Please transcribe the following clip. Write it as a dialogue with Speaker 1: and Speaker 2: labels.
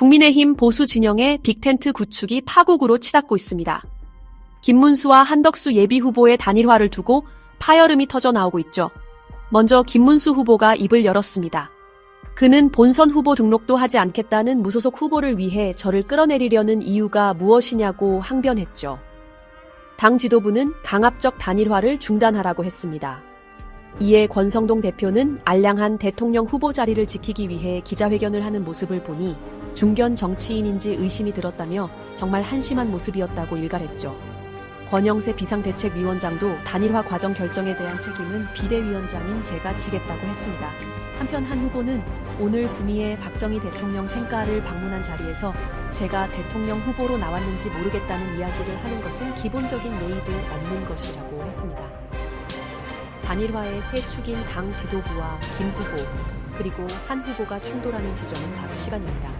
Speaker 1: 국민의힘 보수 진영의 빅텐트 구축이 파국으로 치닫고 있습니다. 김문수와 한덕수 예비 후보의 단일화를 두고 파열음이 터져 나오고 있죠. 먼저 김문수 후보가 입을 열었습니다. 그는 본선 후보 등록도 하지 않겠다는 무소속 후보를 위해 저를 끌어내리려는 이유가 무엇이냐고 항변했죠. 당 지도부는 강압적 단일화를 중단하라고 했습니다. 이에 권성동 대표는 알량한 대통령 후보 자리를 지키기 위해 기자회견을 하는 모습을 보니 중견 정치인인지 의심이 들었다며 정말 한심한 모습이었다고 일갈했죠. 권영세 비상대책위원장도 단일화 과정 결정에 대한 책임은 비대위원장인 제가 지겠다고 했습니다. 한편 한 후보는 오늘 구미의 박정희 대통령 생가를 방문한 자리에서 제가 대통령 후보로 나왔는지 모르겠다는 이야기를 하는 것은 기본적인 예의도 없는 것이라고 했습니다. 단일화의 새 축인 당 지도부와 김 후보 그리고 한 후보가 충돌하는 지점은 바로 시간입니다.